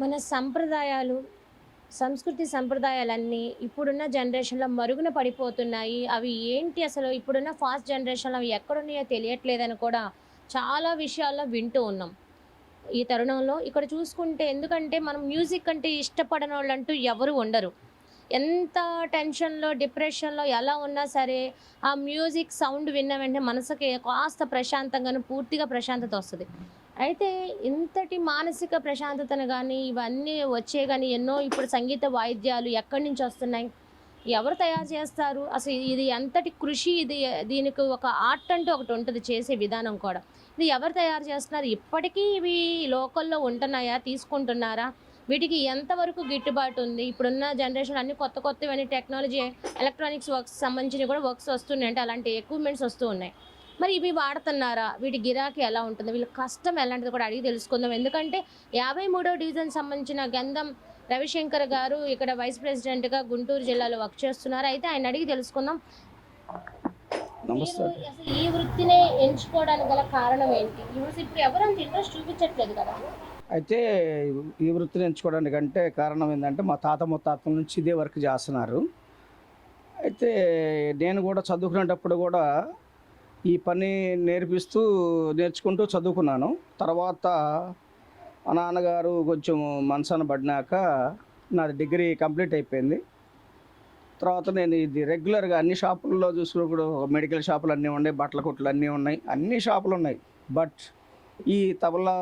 మన సంప్రదాయాలు సంస్కృతి సంప్రదాయాలన్నీ ఇప్పుడున్న జనరేషన్లో మరుగున పడిపోతున్నాయి. అవి ఏంటి అసలు? ఇప్పుడున్న ఫాస్ట్ జనరేషన్లో అవి ఎక్కడున్నాయో తెలియట్లేదని కూడా చాలా విషయాల్లో వింటూ ఉన్నాం. ఈ తరుణంలో ఇక్కడ చూసుకుంటే ఎందుకంటే మనం మ్యూజిక్ అంటే ఇష్టపడని వాళ్ళంటూ ఎవరు ఉండరు. ఎంత టెన్షన్లో డిప్రెషన్లో ఎలా ఉన్నా సరే ఆ మ్యూజిక్ సౌండ్ విన్న వెంటనే మనసుకి కాస్త ప్రశాంతంగాను పూర్తిగా ప్రశాంతత వస్తుంది. అయితే ఇంతటి మానసిక ప్రశాంతతను కానీ ఇవన్నీ వచ్చే కానీ ఎన్నో ఇప్పుడు సంగీత వాయిద్యాలు ఎక్కడి నుంచి వస్తున్నాయి? ఎవరు తయారు చేస్తారు? అసలు ఇది ఎంతటి కృషి ఇది? దీనికి ఒక ఆర్ట్ అంటూ ఒకటి ఉంటుంది చేసే విధానం కూడా. ఇది ఎవరు తయారు చేస్తున్నారు? ఇప్పటికీ ఇవి లోకల్లో ఉంటున్నాయా? తీసుకుంటున్నారా? వీటికి ఎంతవరకు గిట్టుబాటు ఉంది? ఇప్పుడున్న జనరేషన్ అన్ని కొత్త కొత్తవన్నీ టెక్నాలజీ ఎలక్ట్రానిక్స్ వర్క్స్ సంబంధించిన కూడా వర్క్స్ వస్తున్నాయి. అంటే అలాంటి ఎక్విప్మెంట్స్ వస్తూ ఉన్నాయి. మరి ఇవి వాడుతున్నారా? వీటి గిరాకీ ఎలా ఉంటుంది? వీళ్ళ కష్టం ఎలాంటిది కూడా అడిగి తెలుసుకుందాం. ఎందుకంటే యాభై మూడో డివిజన్ సంబంధించిన గంధం రవిశంకర్ గారు ఇక్కడ వైస్ ప్రెసిడెంట్గా గుంటూరు జిల్లాలో వర్క్ చేస్తున్నారు. అయితే ఆయన అడిగి తెలుసుకుందాం. అసలు ఈ వృత్తినే ఎంచుకోవడానికి గల కారణం ఏంటి? ఇప్పుడు ఎవరు అంత ఇంట్రెస్ట్ చూపించట్లేదు కదా. అయితే ఈ వృత్తిని ఎంచుకోవడానికి అంటే కారణం ఏంటంటే మా తాత ముత్తాతల నుంచి ఇదే వర్క్ చేస్తున్నారు. అయితే నేను కూడా చదువుకునేటప్పుడు కూడా ఈ పని నేర్పిస్తూ నేర్చుకుంటూ చదువుకున్నాను. తర్వాత మా నాన్నగారు కొంచెం మనసాన పడినాక నాది డిగ్రీ కంప్లీట్ అయిపోయింది. తర్వాత నేను ఇది రెగ్యులర్గా అన్ని షాపుల్లో చూసినప్పుడు మెడికల్ షాపులు అన్నీ ఉన్నాయి బట్టల కొట్లు అన్నీ ఉన్నాయి అన్ని షాపులు ఉన్నాయి. బట్ ఈ తబలా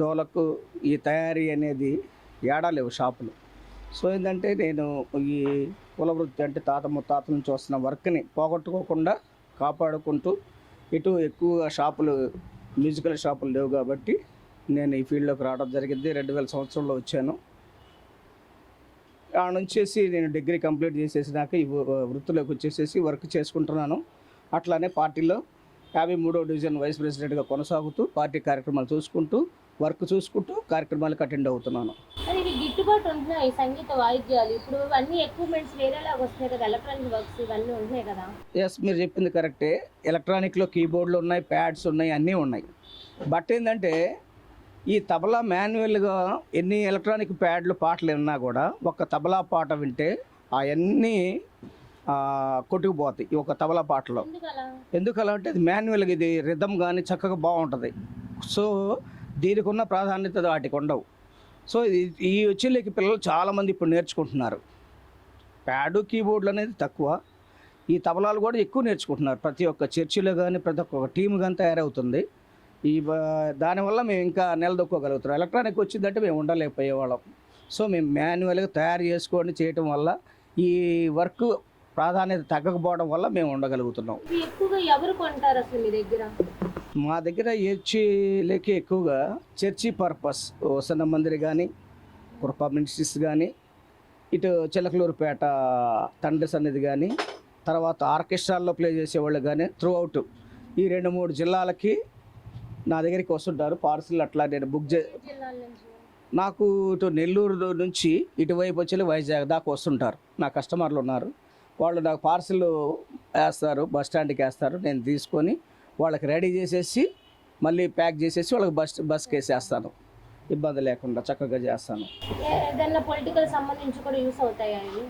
డోలకు ఈ తయారీ అనేది ఏడా లేవు షాపులు. సో ఏంటంటే నేను ఈ కుల వృత్తి అంటే తాత ముత్తాత నుంచి వస్తున్న వర్క్ని పోగొట్టుకోకుండా కాపాడుకుంటూ ఇటు ఎక్కువగా షాపులు మ్యూజికల్ షాపులు లేవు కాబట్టి నేను ఈ ఫీల్డ్లోకి రావడం జరిగింది. రెండు వేల సంవత్సరంలో వచ్చాను. ఆ నుంచేసి నేను డిగ్రీ కంప్లీట్ చేసేసినాక ఈ వృత్తిలోకి వచ్చేసేసి వర్క్ చేసుకుంటున్నాను. అట్లానే పార్టీలో యాభై మూడో డివిజన్ వైస్ ప్రెసిడెంట్గా కొనసాగుతూ పార్టీ కార్యక్రమాలు చూసుకుంటూ వర్క్ చూసుకుంటూ కార్యక్రమాలకు అటెండ్ అవుతున్నాను. గిట్టుబాటు ఉంటున్నాయి సంగీత వాయిద్యాలు? ఇప్పుడు అన్ని ఎక్విప్మెంట్స్ వేరేలాగా వస్తున్నాయి కదా ఎలక్ట్రానిక్ వర్క్స్ ఇవన్నీ ఉంటున్నాయి కదా? ఎస్ మీరు చెప్పింది కరెక్టే ఎలక్ట్రానిక్లో కీబోర్డులు ఉన్నాయి ప్యాడ్స్ ఉన్నాయి అన్నీ ఉన్నాయి. బట్ ఏంటంటే ఈ తబలా మాన్యువల్గా ఎన్ని ఎలక్ట్రానిక్ ప్యాడ్లు పాటలు విన్నా కూడా ఒక తబలా పాట వింటే అవన్నీ కొట్టుకుపోతాయి ఈ ఒక తబలా పాటలో. ఎందుకు అలా ఎందుకు అలా అంటే అది మాన్యువల్గా ఇది రిధమ్ కానీ చక్కగా బాగుంటుంది. సో దీనికి ఉన్న ప్రాధాన్యత వాటికి ఉండవు. సో ఈ వచ్చేలోకి పిల్లలు చాలామంది ఇప్పుడు నేర్చుకుంటున్నారు. ప్యాడు కీబోర్డులు అనేది తక్కువ. ఈ తబలాలు కూడా ఎక్కువ నేర్చుకుంటున్నారు. ప్రతి ఒక్క చర్చిలో కానీ ప్రతి ఒక్క టీం కానీ తయారవుతుంది. ఈ దానివల్ల మేము ఇంకా నిలదొక్కోగలుగుతున్నాం. ఎలక్ట్రానిక్ వచ్చిందంటే మేము ఉండలేకపోయేవాళ్ళం. సో మేము మాన్యువల్గా తయారు చేసుకొని చేయటం వల్ల ఈ వర్క్ ప్రాధాన్యత తగ్గకపోవడం వల్ల మేము ఉండగలుగుతున్నాం. ఎక్కువగా ఎవరు కొంటారు అసలు మీ దగ్గర? మా దగ్గర చర్చిలకి ఎక్కువగా చర్చి పర్పస్ వసన మందిరి కానీ కృపా మినిస్ట్రీస్ కానీ ఇటు చిలకలూరుపేట తండ్రి సన్నిధి కానీ తర్వాత ఆర్కెస్ట్రాల్లో ప్లే చేసేవాళ్ళు కానీ త్రూ అవుట్ ఈ రెండు మూడు జిల్లాలకి నా దగ్గరికి వస్తుంటారు. పార్సిల్ అట్లా నేను బుక్ చే నాకు ఇటు నెల్లూరు నుంచి ఇటువైపు వచ్చి వైజాగ్ దాకా వస్తుంటారు. నా కస్టమర్లు ఉన్నారు. వాళ్ళు నాకు పార్సిల్ వేస్తారు బస్ స్టాండ్కి వేస్తారు. నేను తీసుకొని వాళ్ళకి రెడీ చేసేసి మళ్ళీ ప్యాక్ చేసేసి వాళ్ళకి బస్ బస్కి వేసేస్తాను ఇబ్బంది లేకుండా చక్కగా చేస్తాను. పొలిటికల్ సంబంధించి కూడా యూస్ అవుతాయా ఇవి?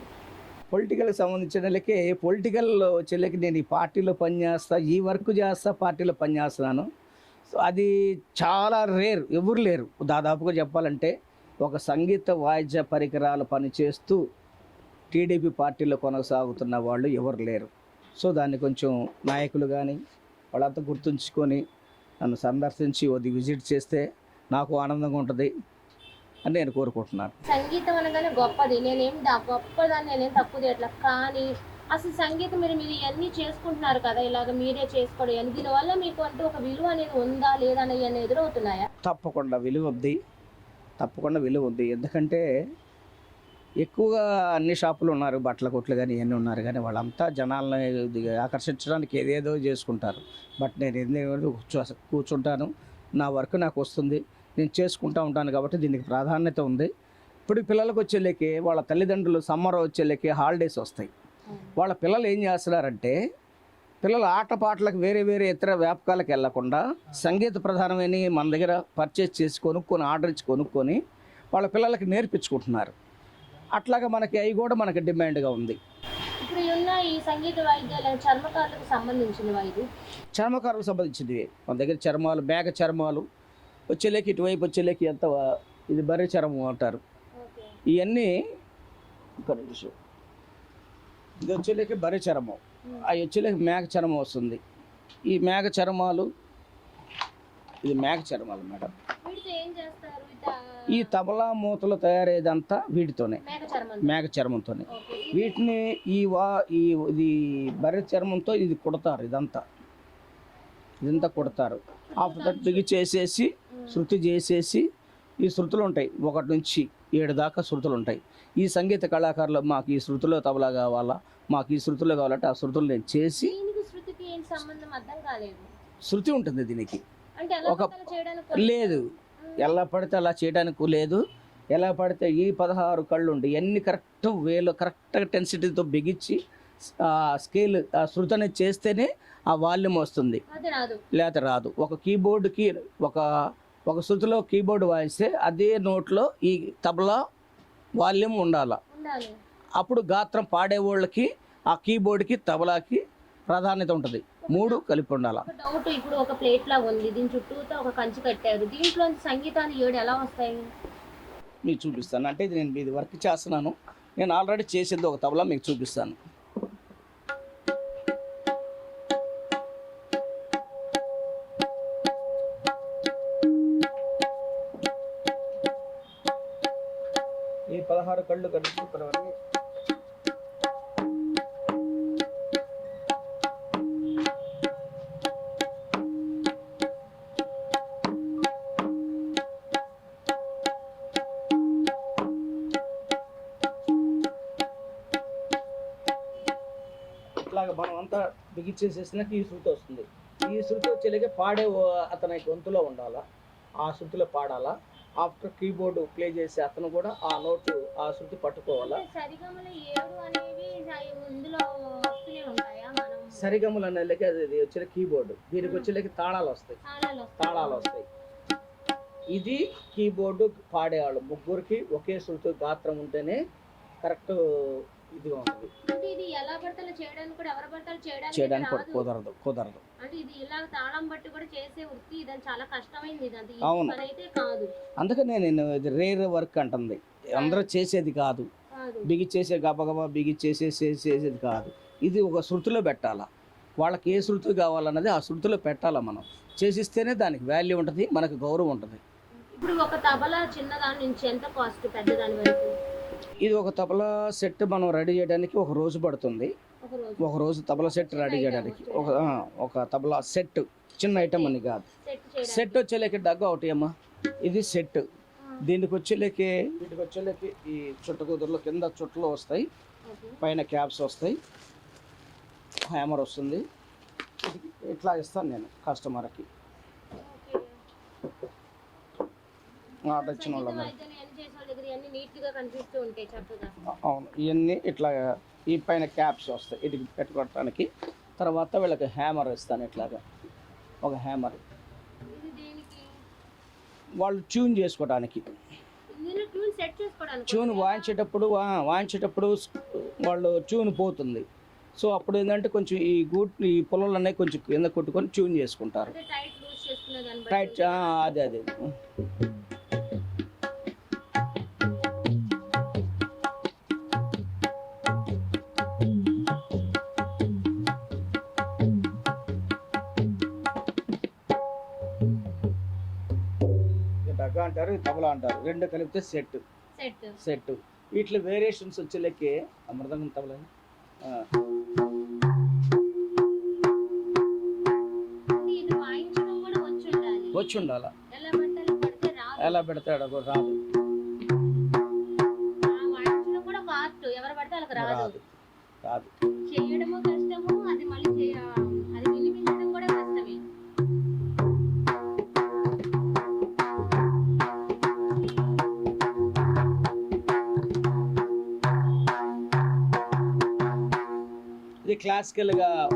పొలిటికల్కి సంబంధించిన వాళ్ళకి పొలిటికల్ వచ్చేళ్ళకి నేను ఈ పార్టీలో పనిచేస్తా ఈ వర్క్ చేస్తా పార్టీలో పనిచేస్తున్నాను సో అది చాలా రేర్ ఎవరు లేరు. దాదాపుగా చెప్పాలంటే ఒక సంగీత వాయిద్య పరికరాలు పనిచేస్తూ టీడీపీ పార్టీలో కొనసాగుతున్న వాళ్ళు ఎవరు లేరు. సో దాన్ని కొంచెం నాయకులు కానీ వాళ్ళంతా గుర్తుంచుకొని నన్ను సందర్శించి అది విజిట్ చేస్తే నాకు ఆనందంగా ఉంటుంది అని నేను కోరుకుంటున్నాను. సంగీతం అనగానే గొప్పది. నేనేం గొప్పదాన్ని నేనేం తక్కువ చేయట్లా. కానీ అసలు సంగీతం మీరు మీరు ఇవన్నీ చేసుకుంటున్నారు కదా ఇలాగ మీరే చేసుకోవడం దీనివల్ల మీకు అంటూ ఒక విలువ అనేది ఉందా లేదా అని ఇవన్నీ ఎదురవుతున్నాయా? తప్పకుండా విలువ ఉంది. తప్పకుండా విలువ ఉంది. ఎందుకంటే ఎక్కువగా అన్ని షాపులు ఉన్నారు బట్టల కొట్లు కానీ ఇవన్నీ ఉన్నారు. కానీ వాళ్ళంతా జనాలను ఆకర్షించడానికి ఏదేదో చేసుకుంటారు. బట్ నేను ఎందుకు కూర్చో కూర్చుంటాను నా వర్క్ నాకు వస్తుంది నేను చేసుకుంటూ ఉంటాను కాబట్టి దీనికి ప్రాధాన్యత ఉంది. ఇప్పుడు పిల్లలకు వచ్చేళ్ళకి వాళ్ళ తల్లిదండ్రులు సమ్మర్ వచ్చేళ్ళకి హాలిడేస్ వస్తాయి. వాళ్ళ పిల్లలు ఏం చేస్తున్నారంటే పిల్లలు ఆటపాటలకు వేరే వేరే ఇతర వ్యాపకాలకు వెళ్ళకుండా సంగీత ప్రధానమైన మన దగ్గర పర్చేస్ చేసి కొనుక్కొని ఆర్డర్ ఇచ్చి కొనుక్కొని వాళ్ళ పిల్లలకి నేర్పించుకుంటున్నారు. అట్లాగా మనకి అవి కూడా మనకి డిమాండ్గా ఉంది. ఇప్పుడు ఈ ఉన్న ఈ సంగీత వాయిద్యాలు చర్మకారులకు సంబంధించినవా ఇది? చర్మకారులకు సంబంధించినవి. మన దగ్గర చర్మాలు మేక చర్మాలు వచ్చేలేకి ఇటువైపు వచ్చేలేకి ఎంత ఇది బర్రె చర్మం అంటారు. ఇవన్నీ ఒక నిమిషం. ఇది వచ్చేలేకి బర్రె చర్మం. అవి వచ్చేలేకి మేక చర్మం వస్తుంది. ఈ మేక చర్మాలు ఇది మేక చర్మాలు మేడం. ఏం చేస్తారు? ఈ తబలా మూతలు తయారయ్యేదంతా వీటితోనే మేక చర్మం మేక చర్మంతోనే. వీటిని ఈ వా ఈ ఇది బర్రె చర్మంతో ఇది కుడతారు ఇదంతా. ఇదంతా కుడతారు. ఆఫ్టర్ దట్ బిగిచేసేసి శృతి చేసేసి ఈ శృతులు ఉంటాయి ఒకటి నుంచి ఏడు దాకా శృతులు ఉంటాయి ఈ సంగీత కళాకారులు మాకు ఈ శృతిలో తబలా కావాలా? మాకు ఈ శృతిలో కావాలంటే ఆ శృతులు నేను చేసి శృతి ఉంటుంది దీనికి. ఒక- లేదు. ఎలా పడితే అలా చేయడానికి లేదు. ఎలా పడితే ఈ పదహారు కళ్ళు ఉండి ఎన్ని కరెక్ట్ వేలో కరెక్ట్గా టెన్సిటీతో బిగించి ఆ స్కేల్ ఆ శృతి అనేది చేస్తేనే ఆ వాల్యూమ్ వస్తుంది. అది రాదు. లేకపోతే రాదు. ఒక కీబోర్డ్కి ఒక ఒక శృతిలో కీబోర్డ్ వాయిస్తే అదే నోట్లో ఈ తబలా వాల్యూమ్ ఉండాలి. అప్పుడు గాత్రం పాడేవాళ్ళకి ఆ కీబోర్డ్కి తబలాకి ప్రాధాన్యత ఉంటుంది. మూడు కలిపి ఉండాల? డౌట్ ఇప్పుడు ఒక ప్లేట్ లాగా ఉంది. దీని చుట్టూతో ఒక కంచి కట్టారు. దీంట్లో సంగీతాన్ని ఏడు ఎలా వస్తాయి? మీకు చూపిస్తాను. అంటే ఇది నేను ఇది వర్క్ చేస్తున్నాను. నేను ఆల్రెడీ చేసింది ఒక తబలా మీకు చూపిస్తాను. ఈ పదహారు కళ్ళు కలుపుకున్నవన్నీ అంతా బిగించేసేసినాక ఈ శృతి వస్తుంది. ఈ శృతి వచ్చేలాగే పాడే అతని గొంతులో ఉండాలా? ఆ శృతిలో పాడాలా? ఆఫ్టర్ కీబోర్డ్ ప్లే చేసే అతను కూడా ఆ నోటు ఆ శృతి పట్టుకోవాలా? సరిగమల అనేది అది ఇది వచ్చే కీబోర్డ్. దీనికి వస్తాయి. తాళాలు వస్తాయి. తాళాలు వస్తాయి. ఇది కీబోర్డు పాడేవాళ్ళు. ముగ్గురికి ఒకే శృతి గాత్రం ఉంటేనే కరెక్ట్ ఇదిగా ఉంటుంది అంటే ఇది ఎలా చేయడానికి కూడా ఎవరు చేయడానికి చేయడానికి కూడా రాదు. కుదరదు కుదరదు. అంటే ఇది ఇలా తాళం బట్టి కూడా చేసే వృత్తి ఇదని చాలా కష్టమైంది ఇది. అవును. పని అయితే కాదు. అందుకనే నేను ఇది రేర్ వర్క్ అంటుంది. అందరూ చేసేది కాదు. కాదు. బిగిచ్చేసే గబగబా బిగిచ్చేసే చేసేది కాదు. ఇది ఒక శృతిలో పెట్టాలా? వాళ్ళకి ఏ శృతి కావాలన్నది ఆ శృతిలో పెట్టాలా మనం? చేసిస్తేనే దానికి వాల్యూ ఉంటుంది మనకు గౌరవం ఉంటుంది. ఇప్పుడు ఒక తబలా చిన్నదాని నుంచి ఎంత కాస్ట్ పెద్దదాని వరకు? ఇది ఒక తబలా సెట్ మనం రెడీ చేయడానికి ఒక రోజు పడుతుంది. ఒక రోజు. తబలా సెట్ రెడీ చేయడానికి. ఒక ఒక తబలా సెట్ చిన్న ఐటమ్ అని కాదు. సెట్ వచ్చేలేకి డగ్గ ఒకటి అమ్మా ఇది సెట్. దీనికి వచ్చేలేకి వీటికి వచ్చేలేకి ఈ చుట్ట కుదురులో కింద చుట్టలు వస్తాయి. పైన క్యాప్స్ వస్తాయి. హ్యామర్ వస్తుంది. ఇట్లా ఇస్తాను నేను కస్టమర్కి. ఆర్డర్ ఇచ్చిన సంగీత ఇవన్నీ నీట్గా కనిపిస్తూ ఉంటాయి చక్కగా. అవును ఇవన్నీ ఇట్లా ఈ పైన క్యాప్స్ వస్తాయి ఇది పెట్టుకోవటానికి. తర్వాత వీళ్ళకి హ్యామర్ ఇస్తాను ఇట్లాగా. ఒక హ్యామర్. వాళ్ళు ట్యూన్ చేసుకోవడానికి ట్యూన్ వాయించేటప్పుడు వాయించేటప్పుడు వాళ్ళు ట్యూన్ పోతుంది. సో అప్పుడు ఏంటంటే కొంచెం ఈ గూట్ ఈ పొలాలు అనేవి కొంచెం కింద కొట్టుకొని ట్యూన్ చేసుకుంటారు. టైట్ అదే అదే. అంటారు తబలా అంటారు. రెండు కలిపితే సెట్. సెట్. వీటిలో వేరియేషన్స్ వచ్చేలకి అమృతంగం తబలా వచ్చి ఉండాలి వచ్చి ఎలా పడితే రాదు. రాదు. రాదు. క్లాసికల్గా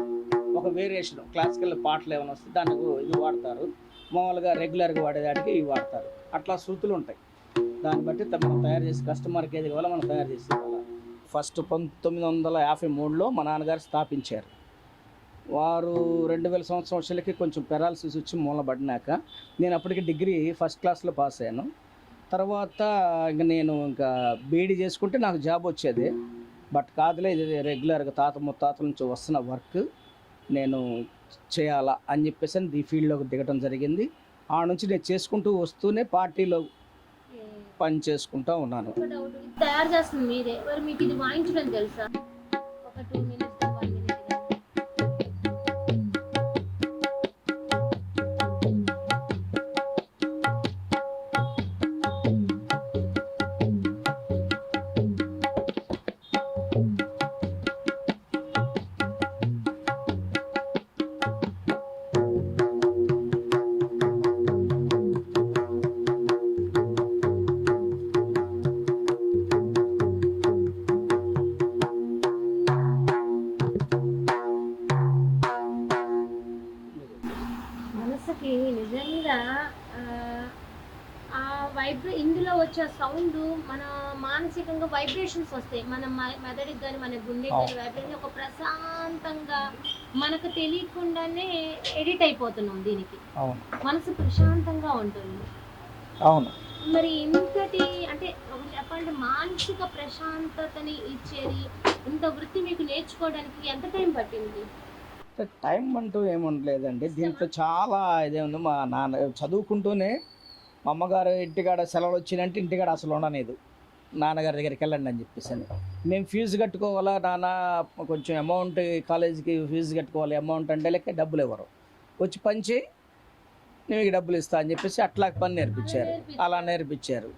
ఒక వేరియేషన్ క్లాసికల్ పాటలు ఏమైనా వస్తే దానికి ఇది వాడతారు. మామూలుగా రెగ్యులర్గా వాడేదానికి ఇవి వాడతారు. అట్లా శృతులు ఉంటాయి. దాన్ని బట్టి మనం తయారు చేసి కస్టమర్కి ఏది కావాలో మనం తయారు చేసి ఫస్ట్ పంతొమ్మిది వందల యాభై మూడులో మా నాన్నగారు స్థాపించారు. వారు రెండు వేల సంవత్సరం వచ్చేకి కొంచెం పెరాలసిస్ వచ్చి మూలబడినాక నేను అప్పటికి డిగ్రీ ఫస్ట్ క్లాస్లో పాస్ అయ్యాను. తర్వాత ఇంక నేను ఇంకా బీఈడీ చేసుకుంటే నాకు జాబ్ వచ్చేది. బట్ కాదులే ఇది రెగ్యులర్గా తాత ముత్తాతల నుంచి వస్తున్న వర్క్ నేను చేయాలా అని చెప్పేసి అని ఈ ఫీల్డ్లోకి దిగడం జరిగింది. ఆ నుంచి నేను చేసుకుంటూ వస్తూనే పార్టీలో పని చేసుకుంటూ ఉన్నాను. తయారు చేస్తుంది మీరే. మరి మీకు ఇది వాయించడం తెలుసా? వచ్చే సౌండ్ మన మానసికంగా వైబ్రేషన్స్ వస్తాయి. మన మెదడుకి కానీ మన గుండెకి కానీ వైబ్రేషన్ ఒక ప్రశాంతంగా మనకు తెలియకుండానే ఎడిట్ అయిపోతున్నాం దీనికి. మనసు ప్రశాంతంగా ఉంటుంది. అవును. మరి ఇంతటి అంటే చెప్పాలంటే మానసిక ప్రశాంతతని ఇచ్చేది ఇంత వృత్తి మీకు నేర్చుకోవడానికి ఎంత టైం పట్టింది? టైం అంటూ ఏముండలేదండి. దీంట్లో చాలా ఇదే ఉంది. మా నాన్న చదువుకుంటూనే మా అమ్మగారు ఇంటికాడ సెలవులు వచ్చినంటే ఇంటికాడ అసలు ఉండలేదు నాన్నగారి దగ్గరికి వెళ్ళండి అని చెప్పేసి అని. మేము ఫీజు కట్టుకోవాలా నాన్న? కొంచెం అమౌంట్ కాలేజీకి ఫీజు కట్టుకోవాలి. అమౌంట్ అంటే లెక్క డబ్బులు ఇవ్వరు వచ్చి పంచి నీకు డబ్బులు ఇస్తా అని చెప్పేసి అట్లా పని నేర్పించారు. అలా నేర్పించారు.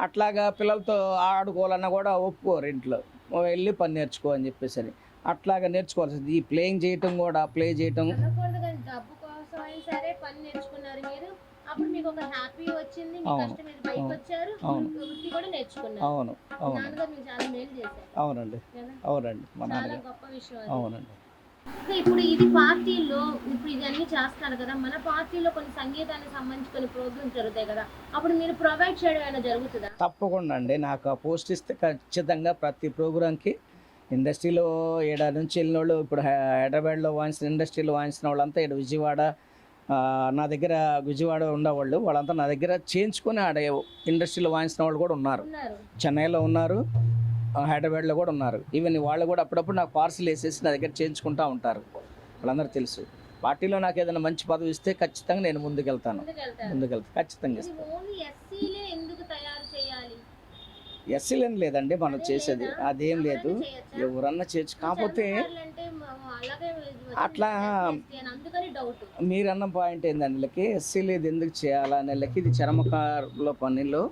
అట్లాగా పిల్లలతో ఆడుకోవాలన్నా కూడా ఒప్పుకోరు ఇంట్లో. వెళ్ళి పని నేర్చుకో అని చెప్పేసి అని. అట్లాగా నేర్చుకోవాల్సింది. ఈ ప్లేయింగ్ చేయటం కూడా ప్లే చేయటం. అప్పుడు మీకు ఒక హ్యాపీ వచ్చింది మీ అవును. కష్టం మీద పైకి అవును. వచ్చారు అవును. వృత్తి కూడా నేర్చుకున్నారు. అవును. అవును. నాన్నగారు మీకు చాలా మేలు చేశారు. అవునండి. కదా? అవునండి. మా చాలా నాన్నగారు. గొప్ప విషయం అది. అవునండి. ఇప్పుడు ఇది పార్టీలో ఇప్పుడు ఇవన్నీ చేస్తున్నారు కదా మన పార్టీలో కొన్ని సంగీతానికి సంబంధించి కొన్ని ప్రోగ్రామ్స్ జరుగుతాయి కదా అప్పుడు మీరు ప్రొవైడ్ చేయడం ఏమైనా జరుగుతుందా? తప్పకుండా అండి. నాకు ఆ పోస్ట్ ఇస్తే ఖచ్చితంగా ప్రతి ప్రోగ్రాంకి ఇండస్ట్రీలో ఏడ నుంచి వెళ్ళిన వాళ్ళు ఇప్పుడు హై- హైదరాబాద్లో వాయించిన ఇండస్ట్రీలో వాయించిన వాళ్ళంతా ఇక్కడ విజయవాడ నా దగ్గర విజయవాడ ఉండేవాళ్ళు వాళ్ళంతా నా దగ్గర చేయించుకొని ఆడ ఇండస్ట్రీలో వాయించిన వాళ్ళు కూడా ఉన్నారు. చెన్నైలో ఉన్నారు హైదరాబాద్లో కూడా ఉన్నారు. ఈవెన్ వాళ్ళు కూడా అప్పుడప్పుడు నాకు పార్సిల్ వేసేసి నా దగ్గర చేయించుకుంటూ ఉంటారు. వాళ్ళందరూ తెలుసు. పార్టీలో నాకు ఏదైనా మంచి పదవి ఇస్తే ఖచ్చితంగా నేను ముందుకెళ్తాను. ముందుకెళ్తాను ఖచ్చితంగా ఇస్తాను ఓన్లీ ఎస్సీలే ఎందుకు తయారు చేయాలి ఎస్సీలేం లేదండి మనం చేసేది. లేదా? అదేం లేదు? ఎవరన్నా చేయొచ్చు. కాకపోతే అట్లా మీరన్న పాయింట్ ఏందండి వీళ్ళకి ఎస్సీలు ఇది ఎందుకు చేయాలని వీళ్ళకి ఇది చర్మకారుల పనిలో.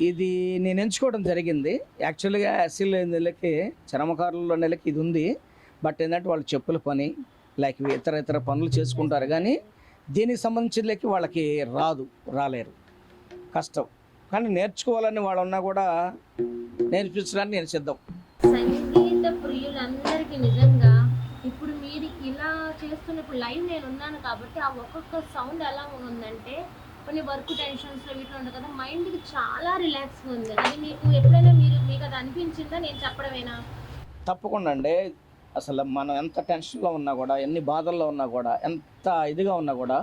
ఇది నేను ఎంచుకోవడం జరిగింది. యాక్చువల్గా ఎస్సీలు వీళ్ళకి చర్మకారుల నెలకి ఇది ఉంది. బట్ ఏంటంటే వాళ్ళు చెప్పుల పని లైక్ ఇతర ఇతర పనులు చేసుకుంటారు. కానీ దీనికి సంబంధించిన వాళ్ళకి రాదు రాలేరు. కష్టం. కానీ నేర్చుకోవాలని వాళ్ళు ఉన్నా కూడా నేర్పించడానికి నేను సిద్ధం. సంగీత ప్రియులందరికీ నిజంగా ఇప్పుడు మీరు ఇలా చేస్తున్నప్పుడు లైవ్ నేను ఉన్నాను కాబట్టి ఆ ఒక్కొక్క సౌండ్ ఎలా ఉందంటే కొన్ని వర్క్ టెన్షన్స్ వీటిలో ఉంటుంది కదా మైండ్కి చాలా రిలాక్స్గా ఉంది. అది మీకు ఎప్పుడైనా మీరు మీకు అది అనిపించిందా? నేను చెప్పడమేనా? తప్పకుండా అండి. అసలు మనం ఎంత టెన్షన్లో ఉన్నా కూడా ఎన్ని బాధల్లో ఉన్నా కూడా ఎంత ఇదిగా ఉన్నా కూడా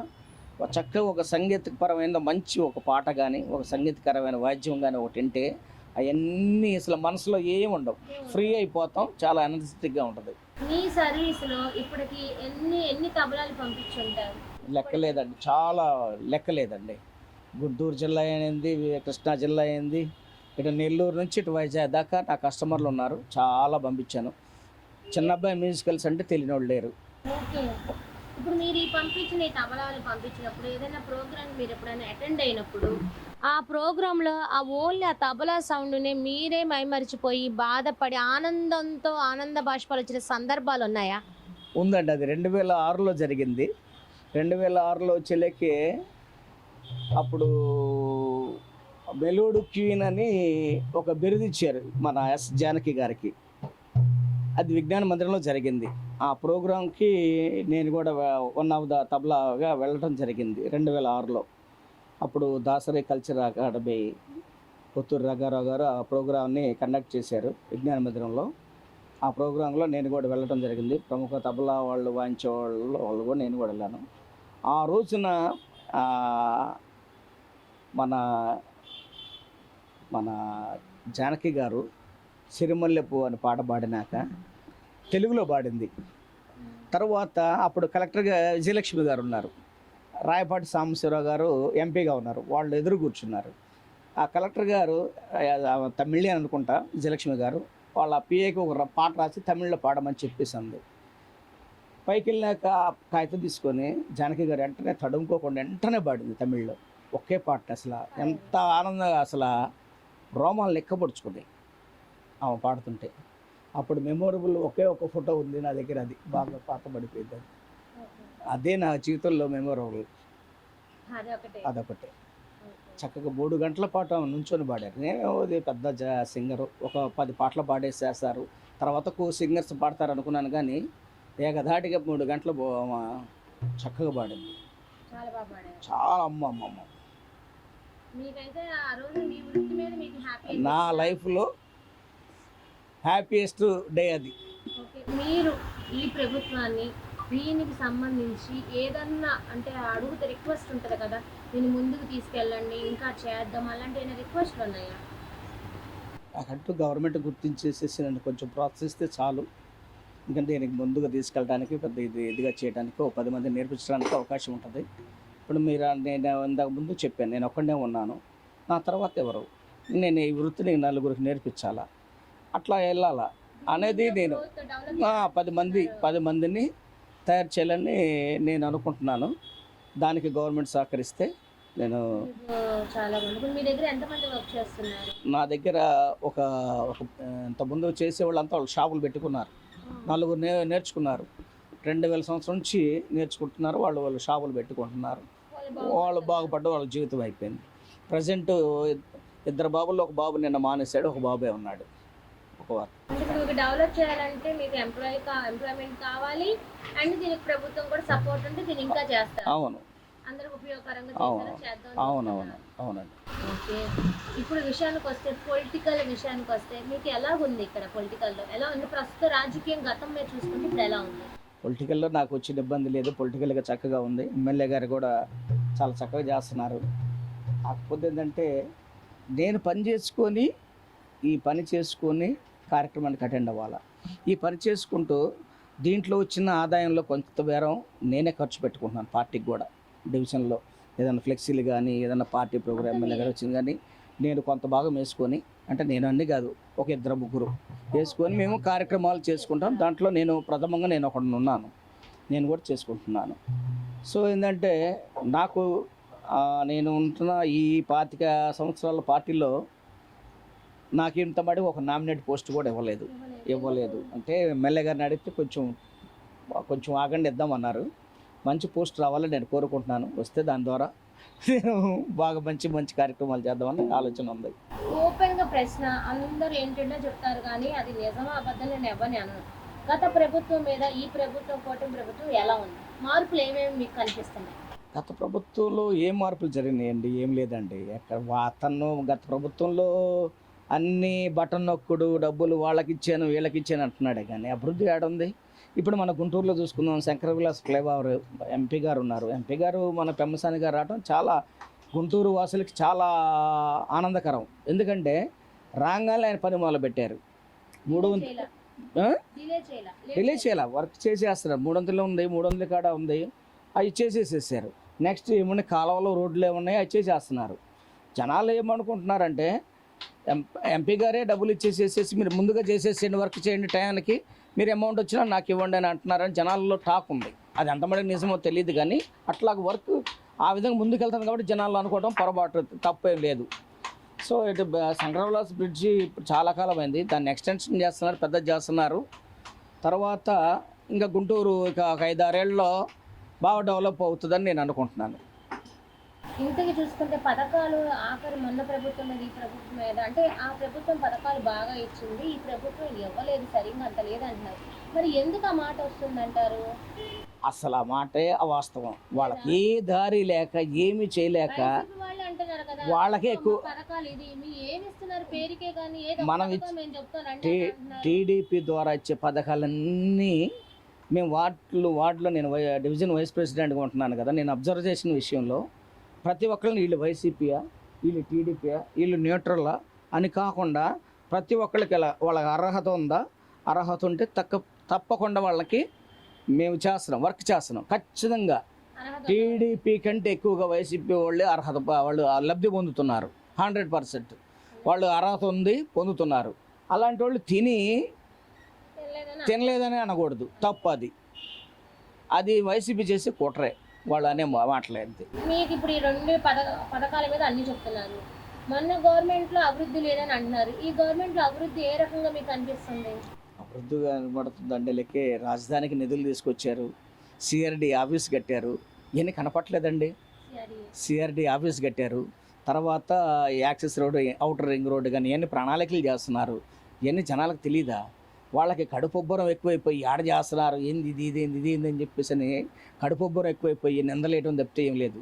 చక్కగా ఒక సంగీతపరమైన మంచి ఒక పాట కానీ ఒక సంగీతకరమైన వాద్యం కానీ ఒకటి వింటే అవన్నీ అసలు మనసులో ఏమి ఉండవు. ఫ్రీ అయిపోతాం చాలా ఎనర్జెటిక్గా ఉంటుంది. మీ సర్వీస్లో ఇప్పటికి ఎన్ని ఎన్ని తబలాలు పంపించుంటారు? లెక్క లేదండి చాలా లెక్క లేదండి గుంటూరు జిల్లా అయింది కృష్ణా జిల్లా అయింది ఇటు నెల్లూరు నుంచి ఇటు వైజాగ్ దాకా నా కస్టమర్లు ఉన్నారు చాలా పంపించాను. చిన్న అబ్బాయి మ్యూజికల్స్ అంటే తెలియని వాళ్ళు లేరు ఇప్పుడు మీరు ఈ పంపించిన ఈ తబలాలు పంపించినప్పుడు ఏదైనా ప్రోగ్రామ్ మీరు ఎప్పుడైనా అటెండ్ అయినప్పుడు ఆ ప్రోగ్రాంలో ఆ ఓన్లీ ఆ తబలా సౌండ్ని మీరే మైమరిచిపోయి బాధపడి ఆనందంతో ఆనంద బాష్పాలు వచ్చిన సందర్భాలు ఉన్నాయా? ఉందండి. అది రెండు వేల ఆరులో జరిగింది. రెండు వేల ఆరులో వచ్చేలేకి అప్పుడు మెలోడు క్వీన్ అని ఒక బిరుదు ఇచ్చారు మన ఎస్ జానకి గారికి. అది విజ్ఞాన మందిరంలో జరిగింది. ఆ ప్రోగ్రాంకి నేను కూడా వన్ ఆఫ్ ద తబలాగా వెళ్ళడం జరిగింది రెండు వేల ఆరులో. అప్పుడు దాసరి కల్చర్ అకాడమీ పుత్తూరు రంగారావు గారు ఆ ప్రోగ్రామ్ని కండక్ట్ చేశారు విజ్ఞాన మందిరంలో. ఆ ప్రోగ్రాంలో నేను కూడా వెళ్ళడం జరిగింది. ప్రముఖ తబలా వాళ్ళు వాయించే వాళ్ళు వాళ్ళు కూడా నేను కూడా వెళ్ళాను. ఆ రోజున మన మన జానకి గారు సిరిమల్లెపు అని పాట పాడినాక తెలుగులో పాడింది. తర్వాత అప్పుడు కలెక్టర్గా విజయలక్ష్మి గారు ఉన్నారు. రాయపాటి సాంబశివరావు గారు ఎంపీగా ఉన్నారు. వాళ్ళు ఎదురు కూర్చున్నారు. ఆ కలెక్టర్ గారు ఆ, అనుకుంటా విజయలక్ష్మి గారు వాళ్ళ పిఏకి ఒక పాట రాసి తమిళ్ళో పాడమని చెప్పేసి అంది. పైకి వెళ్ళాక కాగితం తీసుకొని జానకి గారు వెంటనే తడుముకోకుండా వెంటనే పాడింది తమిళ్ళో. ఒకే పాట అసలు. ఎంత ఆనందంగా అసలు. రోమాలు లెక్కపరుచుకుంది. ఆమె పాడుతుంటే. అప్పుడు మెమొరబుల్ ఒకే ఒక ఫోటో ఉంది నా దగ్గర అది బాగా పాత పడిపోయింది అది. అదే నా జీవితంలో మెమొరబుల్. అదొకటే. చక్కగా మూడు గంటల పాటు నుంచొని పాడారు. నేను పెద్ద జ- సింగరు ఒక పది పాటలు పాడేసేస్తారు. తర్వాత కో సింగర్స్ పాడతారు అనుకున్నాను కానీ ఏకధాటిగా మూడు గంటలు చక్కగా పాడింది. చాలా అమ్మ అమ్మ నా లైఫ్లో హ్యాపీయెస్ట్ డే అది. మీరు ఈ ప్రభుత్వాన్ని దీనికి సంబంధించి ఏదన్నా అంటే అడుగుతే రిక్వెస్ట్ ఉంటుంది కదా దీన్ని ముందుకు తీసుకెళ్ళండి ఇంకా చేద్దాం అలాంటి ఏమైనా రిక్వెస్ట్లు ఉన్నాయా? నాకంటూ గవర్నమెంట్ గుర్తించేసేసి నన్ను కొంచెం ప్రోత్సహిస్తే చాలు. ఇంకా దీనికి ముందుగా తీసుకెళ్ళడానికి పెద్ద ఇది ఇదిగా చేయడానికి ఒక పది మంది నేర్పించడానికి అవకాశం ఉంటుంది. ఇప్పుడు మీరు నేను ఇంతకు ముందు చెప్పాను నేను ఒక్కడే ఉన్నాను. నా తర్వాత ఎవరు? నేను ఈ వృత్తిని నలుగురికి నేర్పించాలా? అట్లా వెళ్ళాలా అనేది నేను పది మంది పది మందిని తయారు చేయాలని నేను అనుకుంటున్నాను. దానికి గవర్నమెంట్ సహకరిస్తే నేను చాలా మీ దగ్గర ఎంతమంది వర్క్ చేస్తున్నారు? నా దగ్గర ఒక ఒక ఇంతకుముందు చేసేవాళ్ళంతా వాళ్ళు షాపులు పెట్టుకున్నారు. నలుగురు నే నేర్చుకున్నారు. రెండు వేల సంవత్సరం నుంచి నేర్చుకుంటున్నారు. వాళ్ళు వాళ్ళు షాపులు పెట్టుకుంటున్నారు. వాళ్ళు బాగుపడ్డ వాళ్ళ జీవితం అయిపోయింది. ప్రజెంట్ ఇద్దరు బాబుల్లో ఒక బాబు నిన్న మానేశాడు ఒక బాబే ఉన్నాడు. ఇప్పుడు మీకు డెవలప్ చేయాలంటే మీకు ఎంప్లాయీ ఎంప్లాయ్మెంట్ కావాలి అండ్ దీనికి ప్రభుత్వం కూడా సపోర్ట్ ఉంటే దీన్ని ఇంకా చేస్తారు. అవును. అందరికి ఉపయోగకరంగా చేద్దాం అవునవును. అవునండి. ఓకే. ఇప్పుడు విషయానికి వస్తే పొలిటికల్ విషయానికి వస్తే మీకు ఎలా ఉంది ఇక్కడ పొలిటికల్లో ఎలా ఉంది? ప్రస్తుత రాజకీయం గతం మీద చూసుకుంటే ఇప్పుడు ఎలా ఉంది? పొలిటికల్లో నాకు వచ్చిన ఇబ్బంది లేదు. పొలిటికల్గా చక్కగా ఉంది. ఎమ్మెల్యే గారు కూడా చాలా చక్కగా చేస్తున్నారు. కాకపోతే ఏంటంటే నేను పని చేసుకొని ఈ పని చేసుకొని కార్యక్రమానికి అటెండ్ అవ్వాలా? ఈ పని చేసుకుంటూ దీంట్లో వచ్చిన ఆదాయంలో కొంత బేరం నేనే ఖర్చు పెట్టుకుంటున్నాను పార్టీకి కూడా. డివిజన్లో ఏదైనా ఫ్లెక్సీలు కానీ ఏదైనా పార్టీ ప్రోగ్రామ్ దగ్గర వచ్చింది కానీ నేను కొంత భాగం వేసుకొని అంటే నేను అన్ని కాదు ఒక ఇద్దరు ముగ్గురు వేసుకొని మేము కార్యక్రమాలు చేసుకుంటాం. దాంట్లో నేను ప్రథమంగా నేను ఒకడు ఉన్నాను. నేను కూడా చేసుకుంటున్నాను. సో ఏంటంటే నాకు నేను ఉంటున్న ఈ పాతిక సంవత్సరాల పార్టీలో నాకు ఇంత మటుకు ఒక నామినేట్ పోస్ట్ కూడా ఇవ్వలేదు. ఇవ్వలేదు. అంటే ఎమ్మెల్యే గారిని అడిగితే కొంచెం కొంచెం ఆగండి ఇద్దామన్నారు మంచి పోస్ట్ రావాలని నేను కోరుకుంటున్నాను. వస్తే దాని ద్వారా నేను బాగా మంచి మంచి కార్యక్రమాలు చేద్దామని ఆలోచన ఉంది. ఓపెన్గా ప్రశ్న అందరూ ఏంటంటే చెప్తారు కానీ అది నిజమా అబద్ధం నేను ఎవరిని అనను. గత ప్రభుత్వం మీద ఈ ప్రభుత్వం కూటమి ప్రభుత్వం ఎలా ఉంది? మార్పులు ఏమేమి మీకు కనిపిస్తున్నాయి? గత ప్రభుత్వంలో ఏం మార్పులు జరిగినాయండి? ఏం లేదండి. ఎక్కడ వా- అతను గత ప్రభుత్వంలో అన్ని బటన్ నొక్కుడు డబ్బులు వాళ్ళకి ఇచ్చాను వీళ్ళకి ఇచ్చాను అంటున్నాడే కానీ అభివృద్ధి ఏడుంది. ఇప్పుడు మన గుంటూరులో చూసుకుందాం. శంకర విలాస్ ఫ్లేవర్ ఎంపీ గారు ఉన్నారు. ఎంపీ గారు మన పెమ్మసాని గారు రావడం చాలా గుంటూరు వాసులకి చాలా ఆనందకరం. ఎందుకంటే రాగానే ఆయన పని మొదలు పెట్టారు మూడు? డిలే చేయలా. వర్క్ చేసేస్తున్నారు. మూడు వందలు ఉంది మూడు వందల కాడ ఉంది. అవి చేసేసేసారు. నెక్స్ట్ ఏమన్నా కాలువలో రోడ్లు ఏమున్నాయి? అవి చేసేస్తున్నారు. జనాలు ఏమనుకుంటున్నారంటే ఎంపీ గారే డబ్బులు ఇచ్చేసేసేసి మీరు ముందుగా చేసేసేయండి వర్క్ చేయండి టయానికి. మీరు అమౌంట్ వచ్చినా నాకు ఇవ్వండి అని అంటున్నారని జనాల్లో టాక్ ఉంది. అది ఎంతమంది నిజమో తెలియదు కానీ అట్లా వర్క్ ఆ విధంగా ముందుకెళ్తుంది కాబట్టి జనాలు అనుకోవడం పొరపాటు తప్పేం లేదు. సో ఇటు బ- శంకరవిలాస్ బ్రిడ్జి ఇప్పుడు చాలా కాలం అయింది. దాన్ని ఎక్స్టెన్షన్ చేస్తున్నారు పెద్ద చేస్తున్నారు. తర్వాత ఇంకా గుంటూరు ఇక ఒక ఐదారేళ్ళలో బాగా డెవలప్ అవుతుందని నేను అనుకుంటున్నాను. ఇంతకి చూసుకుంటే పథకాలు ఆఖరి మొన్న ప్రభుత్వం మీద ఈ ప్రభుత్వం మీద అంటే ఆ ప్రభుత్వం పథకాలు బాగా ఇచ్చింది ఈ ప్రభుత్వం ఇవ్వలేదు సరిగ్గా అంత లేదంటున్నారు. మరి ఎందుకు ఆ మాట వస్తుందంటారు? అసలు ఆ మాటే అవాస్తవం వాళ్ళకి ఏ దారి లేక ఏమి చేయలేక వాళ్ళకే ఎక్కువ మనం. టీడీపీ ద్వారా ఇచ్చే పథకాలన్నీ మేము వార్డులు వార్డులో నేను డివిజన్ వైస్ ప్రెసిడెంట్గా ఉంటున్నాను కదా నేను అబ్జర్వ్ చేసిన విషయంలో ప్రతి ఒక్కరిని వీళ్ళు వైసీపీయా వీళ్ళు టీడీపీయా వీళ్ళు న్యూట్రల్లా అని కాకుండా ప్రతి ఒక్కరికి ఇలా వాళ్ళకి అర్హత ఉందా? అర్హత ఉంటే తక్క తప్పకుండా వాళ్ళకి మేము చేస్తున్నాం వర్క్ చేస్తున్నాం. ఖచ్చితంగా టీడీపీ కంటే ఎక్కువగా వైసీపీ వాళ్ళే అర్హత వాళ్ళు లబ్ధి పొందుతున్నారు. Hundred percent. వాళ్ళు అర్హత ఉంది పొందుతున్నారు. అలాంటి వాళ్ళు తిని తినలేదని అనకూడదు. తప్పు అది. అది వైసీపీ చేసే కుట్రే. వాళ్ళు అనే మా- మాటలే అంతే మీకు ఇప్పుడు ఈ రెండు పథక పథకాల మీద అన్ని చెప్తున్నారు. మొన్న గవర్నమెంట్లో అభివృద్ధి లేదని అంటున్నారు. ఈ గవర్నమెంట్లో అభివృద్ధి ఏ రకంగా మీకు అనిపిస్తుంది? అభివృద్ధిగా కనబడుతుందండి లెక్కే రాజధానికి నిధులు తీసుకొచ్చారు. సిఆర్డి ఆఫీస్ కట్టారు. ఇవన్నీ కనపట్లేదండి సిఆర్డి. ఆఫీస్ కట్టారు. తర్వాత access road outer ring road కానీ ఇవన్నీ ప్రణాళికలు చేస్తున్నారు. ఇవన్నీ జనాలకు తెలియదా వాళ్ళకి కడుపొబ్బరం ఎక్కువైపోయి ఆడ చేస్తున్నారు ఏంది ఇది ఇది ఏంది ఇది ఏంది అని చెప్పేసి అని కడుపొబ్బరం ఎక్కువైపోయి నిందలేయటం తప్పితే ఏం లేదు.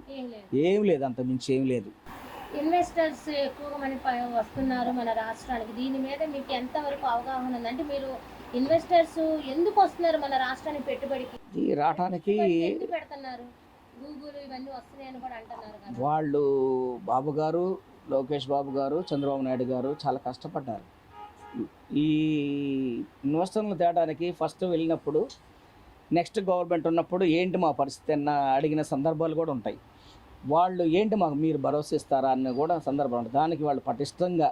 ఏం లేదు. అంత మించి ఏం లేదు. ఇన్వెస్టర్స్ ఎక్కువగా మన వస్తున్నారు మన రాష్ట్రానికి. దీని మీద మీకు ఎంత వరకు అవగాహన ఉంది? అంటే మీరు ఇన్వెస్టర్స్ ఎందుకు వస్తున్నారు మన రాష్ట్రానికి పెట్టుబడికి? ఎందుకు పెడుతున్నారు? గూగుల్ ఇవన్నీ వస్తున్నాయని కూడా అంటున్నారు వాళ్ళు బాబు గారు లోకేష్ బాబు గారు చంద్రబాబు నాయుడు గారు చాలా కష్టపడ్డారు. ఈ ఇన్వెస్టర్లు తేడానికి ఫస్ట్ వెళ్ళినప్పుడు నెక్స్ట్ గవర్నమెంట్ ఉన్నప్పుడు ఏంటి మా పరిస్థితి అన్న అడిగిన సందర్భాలు కూడా ఉంటాయి. వాళ్ళు ఏంటి మాకు మీరు భరోసా ఇస్తారా అన్న కూడా సందర్భం ఉంటుంది దానికి వాళ్ళు పటిష్టంగా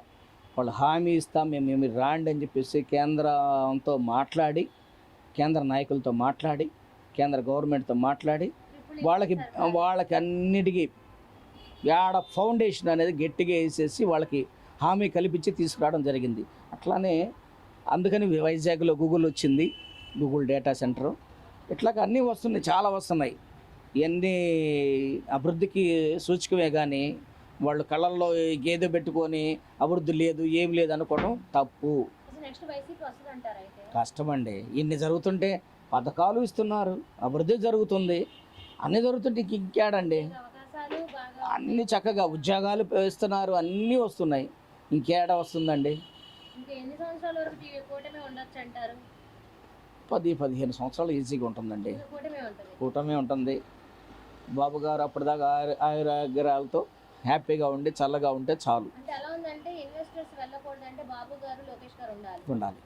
వాళ్ళు హామీ ఇస్తాం మేము మేము రాండి అని చెప్పేసి కేంద్రంతో మాట్లాడి కేంద్ర నాయకులతో మాట్లాడి కేంద్ర గవర్నమెంట్తో మాట్లాడి వాళ్ళకి వాళ్ళకి అన్నిటికీ యాడ ఫౌండేషన్ అనేది గట్టిగా వేసేసి వాళ్ళకి హామీ కల్పించి తీసుకురావడం జరిగింది. అట్లానే అందుకని వైజాగ్లో గూగుల్ వచ్చింది గూగుల్ డేటా సెంటర్. ఇట్లాగ అన్నీ వస్తున్నాయి చాలా వస్తున్నాయి. ఇవన్నీ అభివృద్ధికి సూచకమే కానీ వాళ్ళు కళ్ళల్లో గేదె పెట్టుకొని అభివృద్ధి లేదు ఏం లేదు అనుకోవడం తప్పు. కష్టమండి. ఇన్ని జరుగుతుంటే పథకాలు ఇస్తున్నారు అభివృద్ధి జరుగుతుంది. అన్నీ జరుగుతుంటే ఇంక ఇంకేడండి? అన్ని చక్కగా ఉద్యోగాలు ఇస్తున్నారు అన్నీ వస్తున్నాయి. ఇంకేడ వస్తుందండి? పది పదిహేను సంవత్సరాలు ఈజీగా ఉంటుందండి. కూటమి ఉంటుంది. బాబు గారు అప్పటిదాకా ఆయుర ఆయురాగ్రహాలతో హ్యాపీగా ఉండి చల్లగా ఉంటే చాలు. ఉండాలి.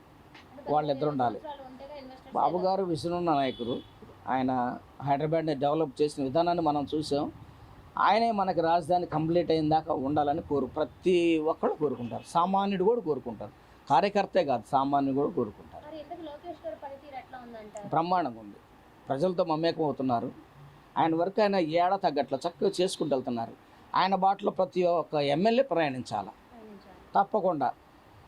వాళ్ళిద్దరు ఉండాలి. బాబు. గారు విజనున్న నాయకుడు. ఆయన హైదరాబాద్ని డెవలప్ చేసిన విధానాన్ని మనం చూసాం. ఆయనే మనకి రాజధాని కంప్లీట్ అయిన దాకా ఉండాలని కోరు ప్రతి ఒక్కరు కోరుకుంటారు. సామాన్యుడు కూడా కోరుకుంటారు. కార్యకర్తే కాదు సామాన్యుడు కూడా కోరుకుంటారు. బ్రహ్మాండంగా ఉంది. ప్రజలతో మమేకం అవుతున్నారు. ఆయన వరకు ఆయన ఏడా తగ్గట్ల చక్కగా చేసుకుంటూ వెళ్తున్నారు. ఆయన బాటలో ప్రతి ఒక్క ఎమ్మెల్యే ప్రయాణించాలి. తప్పకుండా.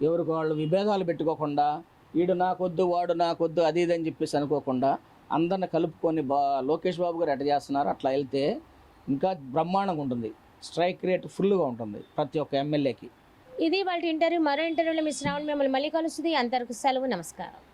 ఎవరికి వాళ్ళు విభేదాలు పెట్టుకోకుండా వీడు నాకొద్దు వాడు నాకొద్దు అది ఇది అని చెప్పేసి అనుకోకుండా అందరిని కలుపుకొని బా లోకేష్ బాబు గారు ఎట్ట చేస్తున్నారు? అట్లా వెళ్తే ఇంకా బ్రహ్మాండంగా ఉంటుంది. స్ట్రైక్ రేట్ ఫుల్గా ఉంటుంది ప్రతి ఒక్క ఎమ్మెల్యేకి. ఇది వాళ్ళ ఇంటర్వ్యూ మరో ఇంటర్వ్యూలో మిస్ రావణ్ మిమ్మల్ని మళ్ళీ కలుస్తుంది. అంతవరకు సెలవు నమస్కారం.